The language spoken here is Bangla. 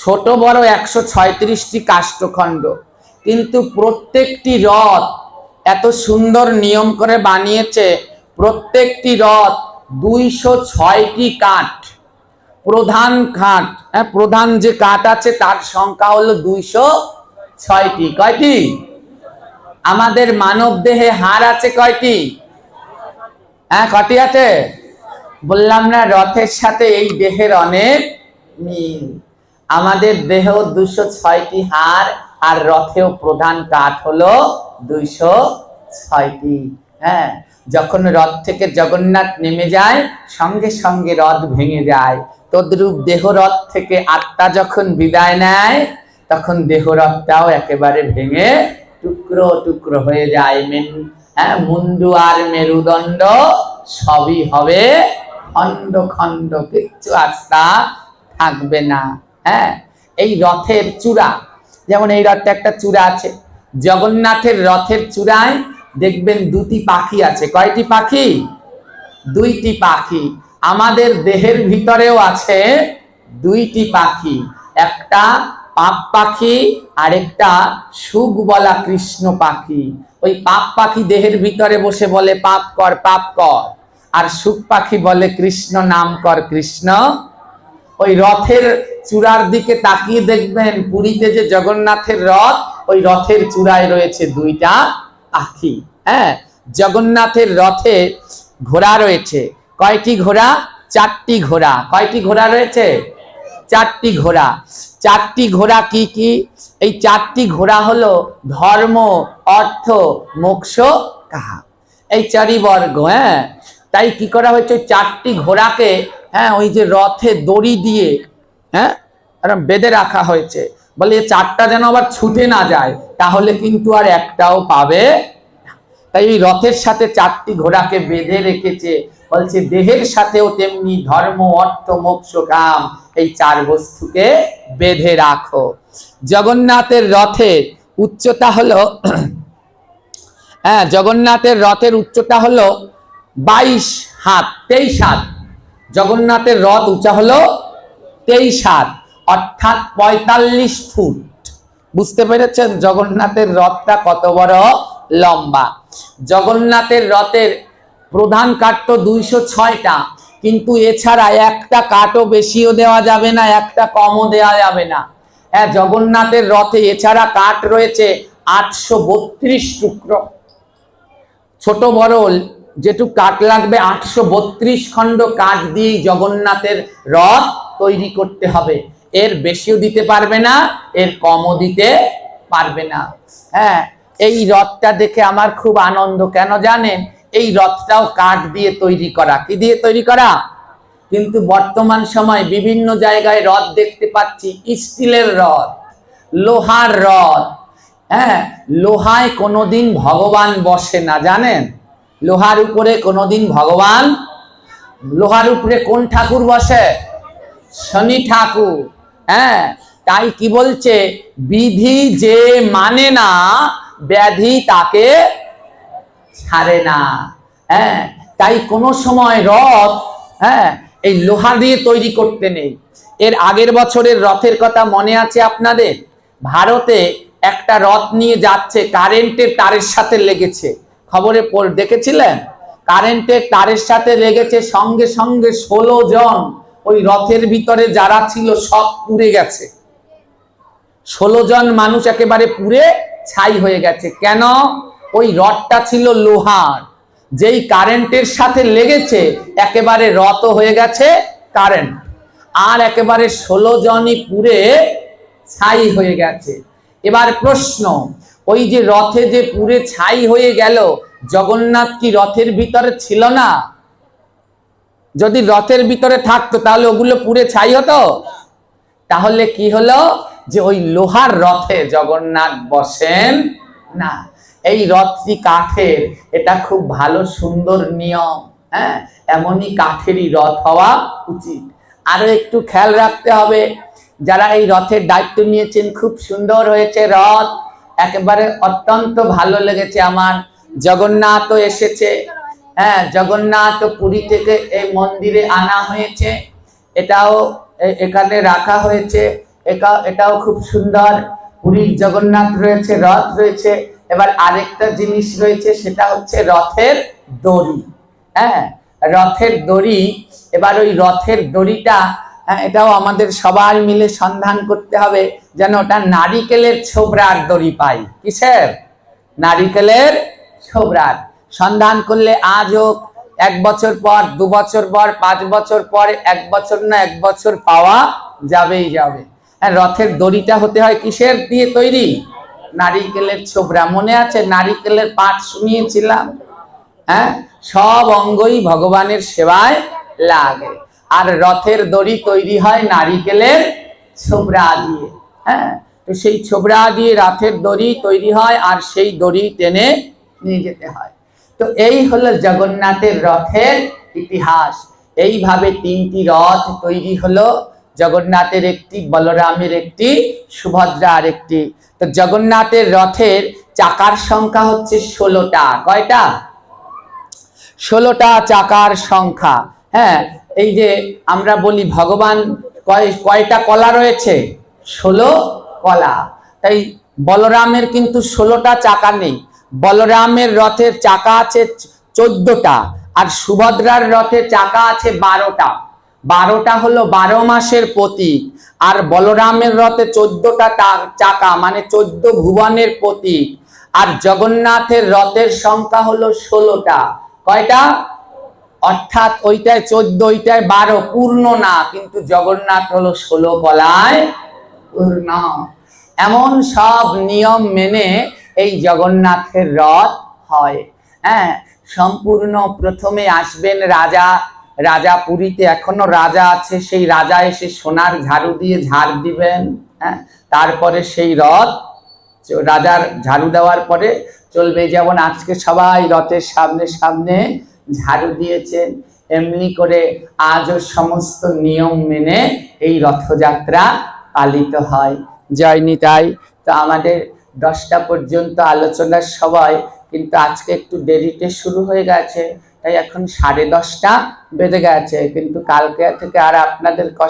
ছোট বড় একশো ছয়ত্রিশটি কাষ্ঠখণ্ড। কিন্তু প্রত্যেকটি রথ এত সুন্দর নিয়ম করে বানিয়েছে, প্রত্যেকটি রথ দুইশো ছয়টি কাঠ। প্রধান কাঠ হ্যাঁ প্রধান যে কাঠ আছে তার সংখ্যা হলো দুইশো ছয়টি। কয়টি? আমাদের মানব দেহে হাড় আছে কয়টি? হ্যাঁ কটি আছে? বললাম না রথের সাথে এই দেহের অনেক মিল। আমাদের দেহ দুশো ছয়টি হাড় আর রথেও প্রধান কাঠ হলো দুইশো ছয়টি। হ্যাঁ যখন রথ থেকে জগন্নাথ নেমে যায়, সঙ্গে সঙ্গে রথ ভেঙে যায়। তদ্রূপ দেহ রথ থেকে আত্মা যখন বিদায় নেয়, তখন দেহ রথটাও একেবারে ভেঙে টুকরো টুকরো হয়ে যায়। মেন হ্যাঁ মুন্ডু আর মেরুদণ্ড সবই হবে খণ্ড খণ্ড, কিচ্ছু আস্থা থাকবে না। হ্যাঁ এই রথের চূড়া, যেমন এই রথটা একটা চূড়া আছে, জগন্নাথের রথের চূড়ায় দেখবেন দুটি পাখি আছে। কয়টি পাখি? দুইটি পাখি। আমাদের দেহের ভিতরেও আছে দুইটি পাখি, একটা পাপ পাখি আর একটা সুখ বলা কৃষ্ণ পাখি। ওই পাপ পাখি দেহের ভিতরে বসে বলে পাপ কর পাপ কর, আর সুখ পাখি বলে কৃষ্ণ নাম কর, কৃষ্ণ। ওই রথের চূড়ার দিকে তাকিয়ে দেখবেন পুরীতে যে জগন্নাথের রথ, ওই রথের চূড়ায় রয়েছে দুইটা পাখি হ্যাঁ? জগন্নাথের রথে ঘোড়া রয়েছে। কয়টি ঘোড়া? চারটি ঘোড়া। কয়টি ঘোড়া রয়েছে? চারটি ঘোড়া। চারটি ঘোড়া কি কি? এই চারটি ঘোড়া হলো ধর্ম, অর্থ, মোক্ষ কাহা? এই চারি বর্গ হ্যাঁ? তাই কি করা হয়েছে? চারটি ঘোড়াকে হ্যাঁ ওই যে রথে দড়ি দিয়ে হ্যাঁ? বেঁধে রাখা হয়েছে। বলে এ চারটা যেন আবার ছুটে না যায়, তাহলে কিন্তু আর একটাও পাবে। তাই ওই রথের সাথে চারটি ঘোড়াকে বেঁধে রেখেছে। বলছে, দেহের সাথেও তেমনি ধর্ম, অর্থ, মোক্ষ, কাম এই চার বস্তুকে বেঁধে রাখো। জগন্নাথের রথের উচ্চতা হলো হ্যাঁ জগন্নাথের রথের উচ্চতা হলো বাইশ হাত, তেইশ হাত। জগন্নাথের রথ উঁচা হলো তেইশ হাত, অর্থাৎ পঁয়তাল্লিশ ফুট। বুঝতে পেরেছেন? জগন্নাথের রথটা কত বড়? লম্বা। জগন্নাথের রথের প্রধান কাঠ তো দুইশো ছয়টা, কিন্তু এছাড়া একটা কাঠও বেশিও দেওয়া যাবে না, একটা কমও দেওয়া যাবে না। হ্যাঁ জগন্নাথের রথে এছাড়া কাঠ রয়েছে আটশো বত্রিশ টুকরো। ছোট বড় যেটুক কাঠ লাগবে, আটশো বত্রিশ খণ্ড কাঠ দিয়েই জগন্নাথের রথ তৈরি করতে হবে। এর বেশিও দিতে পারবে না, এর কমও দিতে পারবে না। হ্যাঁ এই রথটা দেখে আমার খুব আনন্দ। কেন জানেন? এই রথটাও কাঠ দিয়ে তৈরি করা। কি দিয়ে তৈরি করা? কিন্তু বর্তমান সময় বিভিন্ন জায়গায় রথ দেখতে পাচ্ছি, স্টিলের রথ, লোহার রথ। হ্যাঁ লোহায় কোনোদিন ভগবান বসে না, জানেন? লোহার উপরে কোনোদিন ভগবান, লোহার উপরে কোন ঠাকুর বসে? শনি ঠাকুর। হ্যাঁ তাই কি বলছে? বিধি যে মানে না, ব্যাধি তাকে ছাড়ে না। হ্যাঁ তাই কোনো সময় রথ হ্যাঁ এই লোহা দিয়ে তৈরি করতে নেই। এর আগের বছরের রথের কথা মনে আছে আপনাদের? ভারতে একটা রথ নিয়ে যাচ্ছে, কারেন্টের তারের সাথে লেগেছে। খবরে দেখেছিলেন? কারেন্টের তারের সাথে লেগেছে সঙ্গে সঙ্গে ষোলো জন। ওই রথের ভিতরে যারা ছিল সব পুড়ে গেছে। ষোলো জন মানুষ একেবারে পুড়ে ছাই হয়ে গেছে। কেন? ওই রথটা ছিল লোহার। যেই কারেন্টের সাথে লেগেছে, একেবারে রথ হয়ে গেছে কারেন্ট। আর একেবারে ষোলো জনই পুড়ে ছাই হয়ে গেছে। এবার প্রশ্ন, ওই যে রথে যে পুড়ে ছাই হয়ে গেল, জগন্নাথ কি রথের ভিতরে ছিল না? যদি রথের ভিতরে থাকতো, তাহলে ওগুলো পুড়ে ছাই হতো? তাহলে কি হলো? যে ওই লোহার রথে জগন্নাথ বসেন না। এই রথটি কাঠের, এটা খুব ভালো, সুন্দর নিয়ম হ্যাঁ? এমনই কাঠেরই রথ হওয়া উচিত। আরও একটু খেয়াল রাখতে হবে, যারা এই রথের দায়িত্ব নিয়েছেন, খুব সুন্দর হয়েছে রথ। একেবারে অত্যন্ত ভালো লেগেছে আমার। জগন্নাথও এসেছে। হ্যাঁ জগন্নাথ পুরী থেকে এই মন্দিরে আনা হয়েছে। এটাও এখানে রাখা হয়েছে। এটা এটাও খুব সুন্দর। পুরীর জগন্নাথ রয়েছে রথ রয়েছে। এবার আরেকটা জিনিস রয়েছে সেটা হচ্ছে রথের দড়ি। হ্যাঁ রথের দড়ি এবার ওই রথের দড়িটা হ্যাঁ, এটাও আমাদের সবাই মিলে সন্ধান করতে হবে যেন ওটা নারিকেলের ছোবরার দড়ি পাই। কিসের? নারিকেলের ছোবরার সন্ধান করলে আজ হোক এক বছর পর, দু বছর পর, পাঁচ বছর পর, এক বছর না, এক বছর পাওয়া যাবেই যাবে। হ্যাঁ রথের দড়িটা হতে হয় কিসের দিয়ে তৈরি? নারিকেলের ছোবরা। মনে আছে নারিকেলের পাঠ শুনিয়েছিলাম? হ্যাঁ সব অঙ্গই ভগবানের সেবায় লাগে। আর রথের দড়ি তৈরি হয় নারিকেলের ছোবরা দিয়ে। হ্যাঁ তো সেই ছোবরা দিয়ে রথের দড়ি তৈরি হয় আর সেই দড়ি টেনে নিয়ে যেতে হয়। তো এই হলো জগন্নাথের রথের ইতিহাস। এইভাবে তিনটি রথ তৈরি হলো। জগন্নাথের একটি, বলরামের একটি সুভদ্রার একটি। তো জগন্নাথের রথের চাকার সংখ্যা হচ্ছে ষোলোটা। কয়টা? ষোলোটা চাকার সংখ্যা। হ্যাঁ এই যে আমরা বলি ভগবান, কয়, কয়টা কলা রয়েছে? ষোলো কলা। তাই বলরামের কিন্তু ষোলোটা চাকা নেই। বলরামের রথের চাকা আছে চোদ্দটা আর সুভদ্রার রথের চাকা আছে বারোটা। বারোটা হলো বারো মাসের প্রতীক আর বলরামের রথে চোদ্দটা চাকা মানে চোদ্দ ভুবনের প্রতীক। আর জগন্নাথের রথের সংখ্যা হলো ষোলোটা। কয়টা? অর্থাৎ ওইটায় চোদ্দ, ওইটায় বারো, পূর্ণ না, কিন্তু জগন্নাথ হলো ষোলো কলায় পূর্ণ। এমন সব নিয়ম মেনে এই জগন্নাথের রথ হয়। হ্যাঁ সম্পূর্ণ প্রথমে আসবেন রাজা রাজা পুরীতে এখনও রাজা আছে, সেই রাজা এসে সোনার ঝাড়ু দিয়ে ঝাড় দিবেন হ্যাঁ তারপরে সেই রথ, রাজার ঝাড়ু দেওয়ার পরে চলবে। যেমন আজকে সবাই রথের সামনে সামনে ঝাড়ু দিয়েছেন, এমনি করে আজও সমস্ত নিয়ম মেনে এই রথযাত্রা পালিত হয়। জয় নিতাই। তো আমাদের দশটা পর্যন্ত আলোচনার সবাই কিন্তু আজকে একটু দেরিতে শুরু হয়ে গেছে, তাই এখন সাড়ে দশটা বেজে গেছে, কিন্তু কালকে থেকে আর আপনাদের